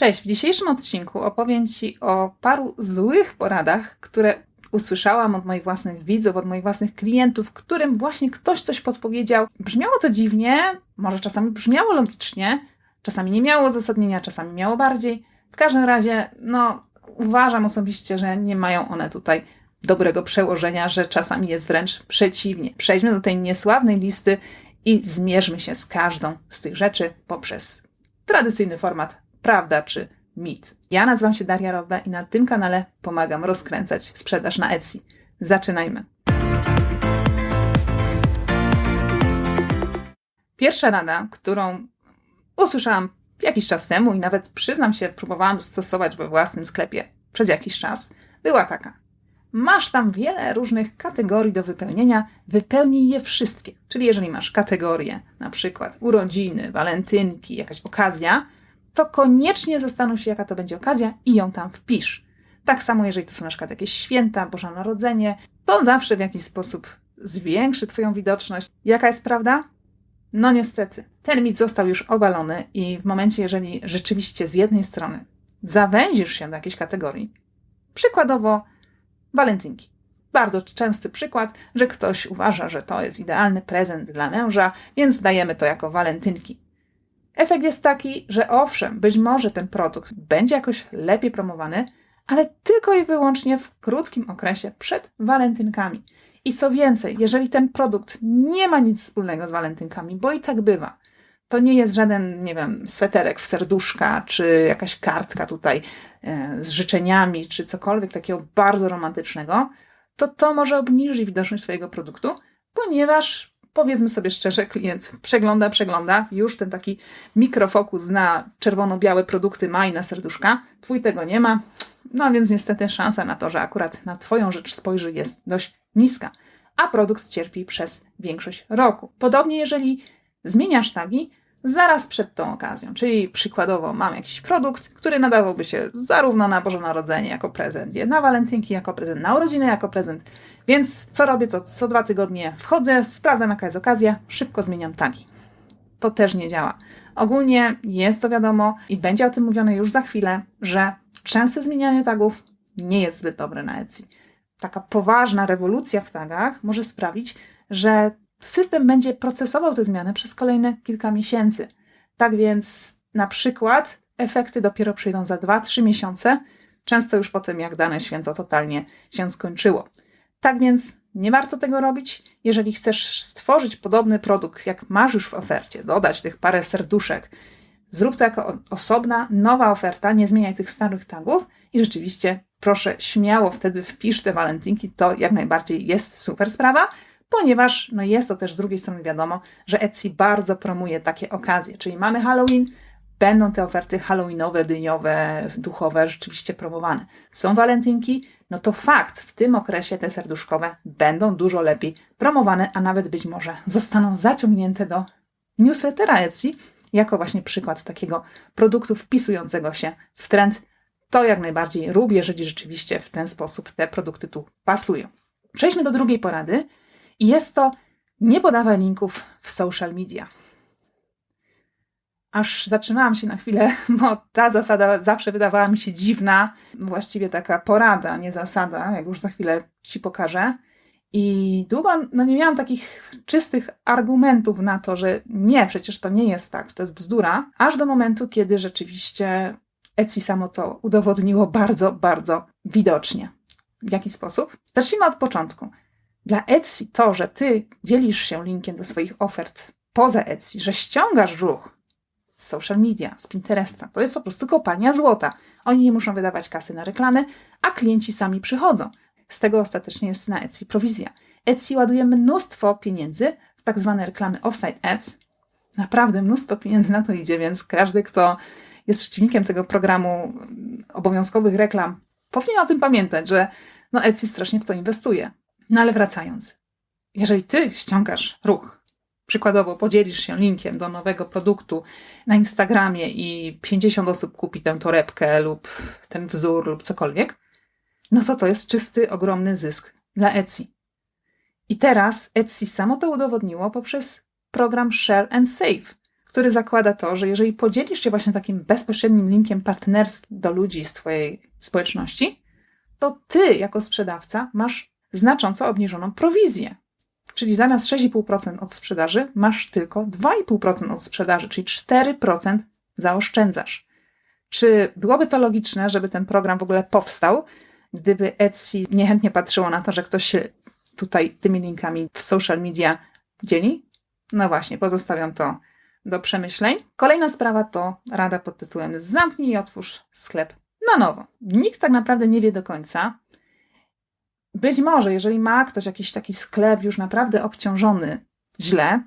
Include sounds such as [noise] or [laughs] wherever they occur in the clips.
Cześć, w dzisiejszym odcinku opowiem Ci o paru złych poradach, które usłyszałam od moich własnych widzów, od moich własnych klientów, którym właśnie ktoś coś podpowiedział. Brzmiało to dziwnie, może czasami brzmiało logicznie, czasami nie miało uzasadnienia, czasami miało bardziej. W każdym razie, no, uważam osobiście, że nie mają one tutaj dobrego przełożenia, że czasami jest wręcz przeciwnie. Przejdźmy do tej niesławnej listy i zmierzmy się z każdą z tych rzeczy poprzez tradycyjny format prawda czy mit. Ja nazywam się Daria Robe i na tym kanale pomagam rozkręcać sprzedaż na Etsy. Zaczynajmy. Pierwsza rada, którą usłyszałam jakiś czas temu i nawet przyznam się, próbowałam stosować we własnym sklepie przez jakiś czas, była taka. Masz tam wiele różnych kategorii do wypełnienia, wypełnij je wszystkie. Czyli jeżeli masz kategorie, na przykład urodziny, walentynki, jakaś okazja, to koniecznie zastanów się, jaka to będzie okazja i ją tam wpisz. Tak samo, jeżeli to są na przykład jakieś święta, Boże Narodzenie, to zawsze w jakiś sposób zwiększy Twoją widoczność. Jaka jest prawda? No niestety, ten mit został już obalony i w momencie, jeżeli rzeczywiście z jednej strony zawęzisz się do jakiejś kategorii, przykładowo walentynki. Bardzo częsty przykład, że ktoś uważa, że to jest idealny prezent dla męża, więc dajemy to jako walentynki. Efekt jest taki, że owszem, być może ten produkt będzie jakoś lepiej promowany, ale tylko i wyłącznie w krótkim okresie przed walentynkami. I co więcej, jeżeli ten produkt nie ma nic wspólnego z walentynkami, bo i tak bywa, to nie jest żaden, nie wiem, sweterek w serduszka, czy jakaś kartka tutaj e, z życzeniami, czy cokolwiek takiego bardzo romantycznego, to to może obniżyć widoczność Twojego produktu, ponieważ powiedzmy sobie szczerze, klient przegląda, przegląda, już ten taki mikrofokus na czerwono-białe produkty ma i na serduszka, twój tego nie ma, no więc niestety szansa na to, że akurat na twoją rzecz spojrzy jest dość niska, a produkt cierpi przez większość roku. Podobnie jeżeli zmieniasz tagi, zaraz przed tą okazją. Czyli przykładowo mam jakiś produkt, który nadawałby się zarówno na Boże Narodzenie jako prezent, na walentynki jako prezent, na urodziny jako prezent. Więc co robię? To co dwa tygodnie wchodzę, sprawdzam jaka jest okazja, szybko zmieniam tagi. To też nie działa. Ogólnie jest to wiadomo i będzie o tym mówione już za chwilę, że częste zmienianie tagów nie jest zbyt dobre na Etsy. Taka poważna rewolucja w tagach może sprawić, że system będzie procesował te zmiany przez kolejne kilka miesięcy. Tak więc na przykład efekty dopiero przyjdą za 2-3 miesiące, często już po tym, jak dane święto totalnie się skończyło. Tak więc nie warto tego robić. Jeżeli chcesz stworzyć podobny produkt, jak masz już w ofercie, dodać tych parę serduszek, zrób to jako osobna, nowa oferta, nie zmieniaj tych starych tagów i rzeczywiście proszę śmiało wtedy wpisz te walentynki, to jak najbardziej jest super sprawa ponieważ no jest to też z drugiej strony wiadomo, że Etsy bardzo promuje takie okazje, czyli mamy Halloween, będą te oferty halloweenowe, dyniowe, duchowe rzeczywiście promowane. Są walentynki, no to fakt, w tym okresie te serduszkowe będą dużo lepiej promowane, a nawet być może zostaną zaciągnięte do newslettera Etsy, jako właśnie przykład takiego produktu wpisującego się w trend. To jak najbardziej rób, jeżeli rzeczywiście w ten sposób te produkty tu pasują. Przejdźmy do drugiej porady, i jest to nie podawaj linków w social media. Aż zaczynałam się na chwilę, [laughs] bo ta zasada zawsze wydawała mi się dziwna. Właściwie taka porada, nie zasada, jak już za chwilę ci pokażę. I długo no nie miałam takich czystych argumentów na to, że nie, przecież to nie jest tak, to jest bzdura, aż do momentu, kiedy rzeczywiście Etsy samo to udowodniło bardzo, bardzo widocznie. W jaki sposób? Zacznijmy od początku. Dla Etsy to, że ty dzielisz się linkiem do swoich ofert poza Etsy, że ściągasz ruch z social media, z Pinteresta, to jest po prostu kopalnia złota. Oni nie muszą wydawać kasy na reklamy, a klienci sami przychodzą. Z tego ostatecznie jest na Etsy prowizja. Etsy ładuje mnóstwo pieniędzy w tak zwane reklamy offsite ads. Naprawdę mnóstwo pieniędzy na to idzie, więc każdy, kto jest przeciwnikiem tego programu obowiązkowych reklam, powinien o tym pamiętać, że no Etsy strasznie w to inwestuje. No ale wracając, jeżeli ty ściągasz ruch, przykładowo podzielisz się linkiem do nowego produktu na Instagramie i 50 osób kupi tę torebkę lub ten wzór lub cokolwiek, no to to jest czysty, ogromny zysk dla Etsy. I teraz Etsy samo to udowodniło poprzez program Share and Save, który zakłada to, że jeżeli podzielisz się właśnie takim bezpośrednim linkiem partnerskim do ludzi z Twojej społeczności, to Ty jako sprzedawca masz znacząco obniżoną prowizję. Czyli zamiast 6,5% od sprzedaży masz tylko 2,5% od sprzedaży, czyli 4% zaoszczędzasz. Czy byłoby to logiczne, żeby ten program w ogóle powstał, gdyby Etsy niechętnie patrzyło na to, że ktoś się tutaj tymi linkami w social media dzieli? No właśnie, pozostawiam to do przemyśleń. Kolejna sprawa to rada pod tytułem Zamknij i otwórz sklep na nowo. Nikt tak naprawdę nie wie do końca. Być może, jeżeli ma ktoś jakiś taki sklep już naprawdę obciążony źle,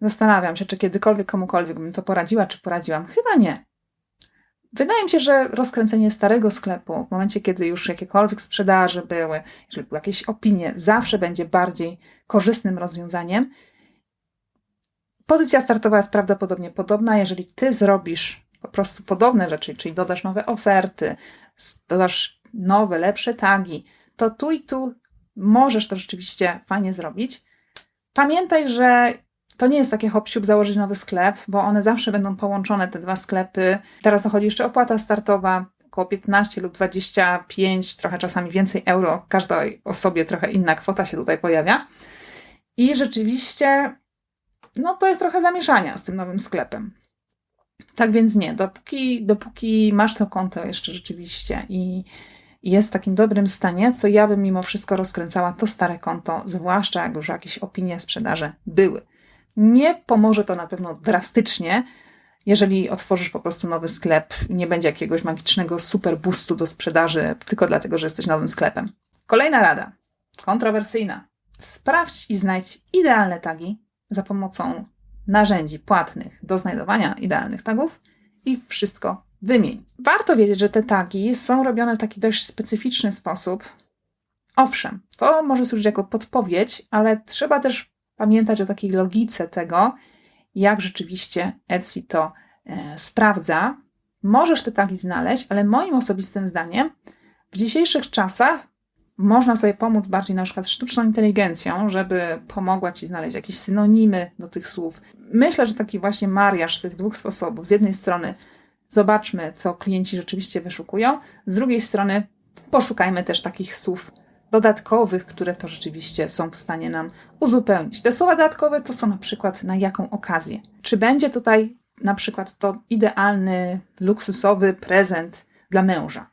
zastanawiam się, czy kiedykolwiek komukolwiek bym to poradziła, czy poradziłam. Chyba nie. Wydaje mi się, że rozkręcenie starego sklepu, w momencie, kiedy już jakiekolwiek sprzedaże były, jeżeli były jakieś opinie, zawsze będzie bardziej korzystnym rozwiązaniem. Pozycja startowa jest prawdopodobnie podobna. Jeżeli ty zrobisz po prostu podobne rzeczy, czyli dodasz nowe oferty, dodasz nowe, lepsze tagi, to tu i tu możesz to rzeczywiście fajnie zrobić. Pamiętaj, że to nie jest takie hop założyć nowy sklep, bo one zawsze będą połączone, te dwa sklepy. Teraz dochodzi jeszcze opłata startowa, około 15 lub 25, trochę czasami więcej euro. Każdej osobie trochę inna kwota się tutaj pojawia. I rzeczywiście, no to jest trochę zamieszania z tym nowym sklepem. Tak więc nie, dopóki, dopóki masz to konto jeszcze rzeczywiście i jest w takim dobrym stanie, to ja bym mimo wszystko rozkręcała to stare konto, zwłaszcza jak już jakieś opinie sprzedaży były. Nie pomoże to na pewno drastycznie, jeżeli otworzysz po prostu nowy sklep nie będzie jakiegoś magicznego super boostu do sprzedaży tylko dlatego, że jesteś nowym sklepem. Kolejna rada, kontrowersyjna. Sprawdź i znajdź idealne tagi za pomocą narzędzi płatnych do znajdowania idealnych tagów i wszystko wymień. Warto wiedzieć, że te tagi są robione w taki dość specyficzny sposób. Owszem, to może służyć jako podpowiedź, ale trzeba też pamiętać o takiej logice tego, jak rzeczywiście Etsy to e, sprawdza. Możesz te tagi znaleźć, ale moim osobistym zdaniem w dzisiejszych czasach można sobie pomóc bardziej na przykład sztuczną inteligencją, żeby pomogła ci znaleźć jakieś synonimy do tych słów. Myślę, że taki właśnie mariaż tych dwóch sposobów. Z jednej strony zobaczmy, co klienci rzeczywiście wyszukują, z drugiej strony poszukajmy też takich słów dodatkowych, które to rzeczywiście są w stanie nam uzupełnić. Te słowa dodatkowe to są na przykład na jaką okazję. Czy będzie tutaj na przykład to idealny, luksusowy prezent dla męża?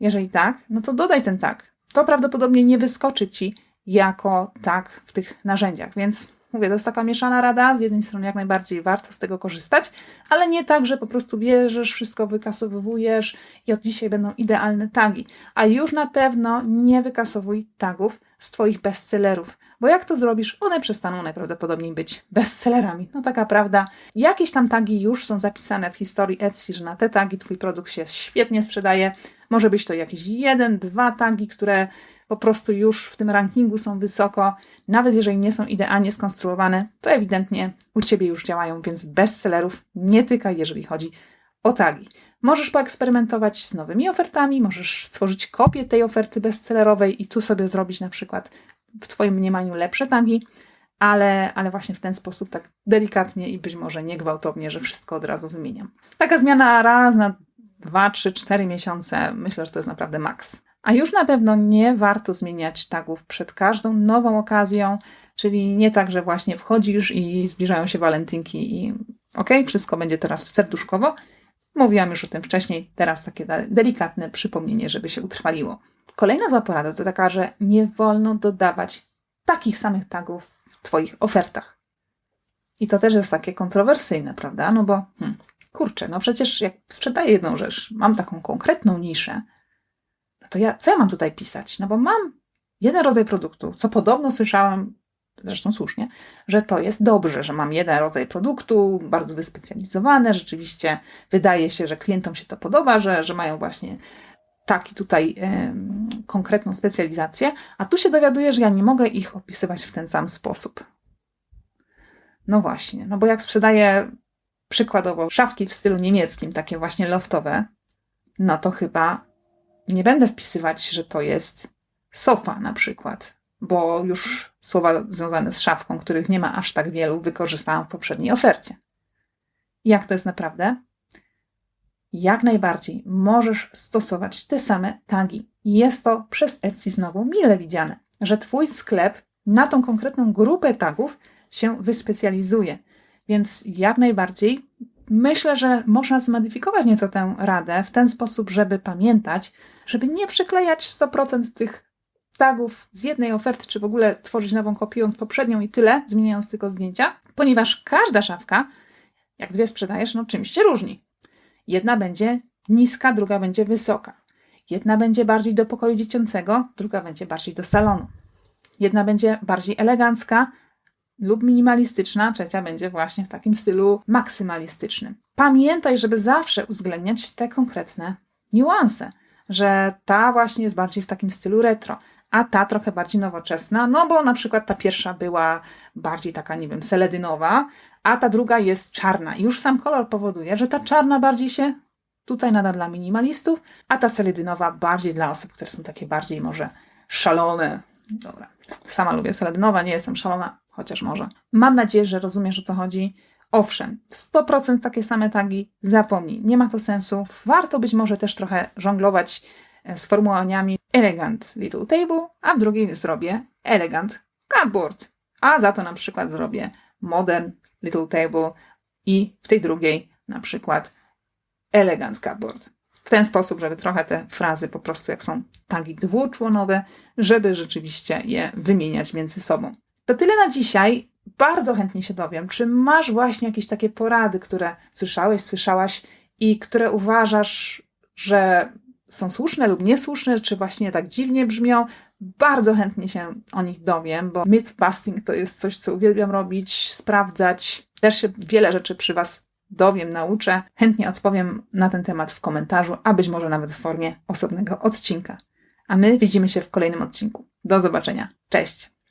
Jeżeli tak, no to dodaj ten tak. To prawdopodobnie nie wyskoczy ci jako tak w tych narzędziach, więc Mówię, to jest taka mieszana rada. Z jednej strony jak najbardziej warto z tego korzystać, ale nie tak, że po prostu bierzesz, wszystko wykasowujesz i od dzisiaj będą idealne tagi. A już na pewno nie wykasowuj tagów z Twoich bestsellerów, bo jak to zrobisz, one przestaną najprawdopodobniej być bestsellerami. No taka prawda. Jakieś tam tagi już są zapisane w historii Etsy, że na te tagi Twój produkt się świetnie sprzedaje. Może być to jakiś jeden, dwa tagi, które po prostu już w tym rankingu są wysoko, nawet jeżeli nie są idealnie skonstruowane, to ewidentnie u Ciebie już działają, więc bestsellerów nie tykaj, jeżeli chodzi o tagi. Możesz poeksperymentować z nowymi ofertami, możesz stworzyć kopię tej oferty bestsellerowej i tu sobie zrobić na przykład w Twoim mniemaniu lepsze tagi, ale, ale właśnie w ten sposób, tak delikatnie i być może niegwałtownie, że wszystko od razu wymieniam. Taka zmiana raz na dwa, trzy, cztery miesiące, myślę, że to jest naprawdę maks. A już na pewno nie warto zmieniać tagów przed każdą nową okazją, czyli nie tak, że właśnie wchodzisz i zbliżają się walentynki i ok, wszystko będzie teraz serduszkowo. Mówiłam już o tym wcześniej, teraz takie delikatne przypomnienie, żeby się utrwaliło. Kolejna zła porada to taka, że nie wolno dodawać takich samych tagów w Twoich ofertach. I to też jest takie kontrowersyjne, prawda? No bo hmm, kurczę, no przecież jak sprzedaję jedną rzecz, mam taką konkretną niszę, no to ja, co ja mam tutaj pisać? No bo mam jeden rodzaj produktu, co podobno słyszałam, zresztą słusznie, że to jest dobrze, że mam jeden rodzaj produktu, bardzo wyspecjalizowany, rzeczywiście wydaje się, że klientom się to podoba, że, że mają właśnie taki tutaj y, konkretną specjalizację, a tu się dowiaduję, że ja nie mogę ich opisywać w ten sam sposób. No właśnie, no bo jak sprzedaję przykładowo szafki w stylu niemieckim, takie właśnie loftowe, no to chyba nie będę wpisywać, że to jest sofa na przykład, bo już słowa związane z szafką, których nie ma aż tak wielu, wykorzystałam w poprzedniej ofercie. Jak to jest naprawdę? Jak najbardziej możesz stosować te same tagi. Jest to przez Etsy znowu mile widziane, że Twój sklep na tą konkretną grupę tagów się wyspecjalizuje. Więc jak najbardziej myślę, że można zmodyfikować nieco tę radę w ten sposób, żeby pamiętać, żeby nie przyklejać 100% tych tagów z jednej oferty, czy w ogóle tworzyć nową, kopiując poprzednią i tyle, zmieniając tylko zdjęcia, ponieważ każda szafka, jak dwie sprzedajesz, no czymś się różni. Jedna będzie niska, druga będzie wysoka. Jedna będzie bardziej do pokoju dziecięcego, druga będzie bardziej do salonu. Jedna będzie bardziej elegancka lub minimalistyczna, trzecia będzie właśnie w takim stylu maksymalistycznym. Pamiętaj, żeby zawsze uwzględniać te konkretne niuanse, że ta właśnie jest bardziej w takim stylu retro, a ta trochę bardziej nowoczesna, no bo na przykład ta pierwsza była bardziej taka, nie wiem, seledynowa, a ta druga jest czarna. Już sam kolor powoduje, że ta czarna bardziej się tutaj nada dla minimalistów, a ta seledynowa bardziej dla osób, które są takie bardziej może szalone. Dobra, sama lubię seledynowa, nie jestem szalona, chociaż może. Mam nadzieję, że rozumiesz o co chodzi. Owszem, 100% takie same tagi, zapomnij, nie ma to sensu. Warto być może też trochę żonglować sformułowaniami elegant little table, a w drugiej zrobię elegant cardboard. A za to na przykład zrobię modern little table i w tej drugiej na przykład elegant cardboard. W ten sposób, żeby trochę te frazy po prostu jak są tagi dwuczłonowe, żeby rzeczywiście je wymieniać między sobą. To tyle na dzisiaj. Bardzo chętnie się dowiem, czy masz właśnie jakieś takie porady, które słyszałeś, słyszałaś i które uważasz, że są słuszne lub niesłuszne, czy właśnie tak dziwnie brzmią. Bardzo chętnie się o nich dowiem, bo mythbusting to jest coś, co uwielbiam robić, sprawdzać. Też się wiele rzeczy przy Was dowiem, nauczę. Chętnie odpowiem na ten temat w komentarzu, a być może nawet w formie osobnego odcinka. A my widzimy się w kolejnym odcinku. Do zobaczenia. Cześć!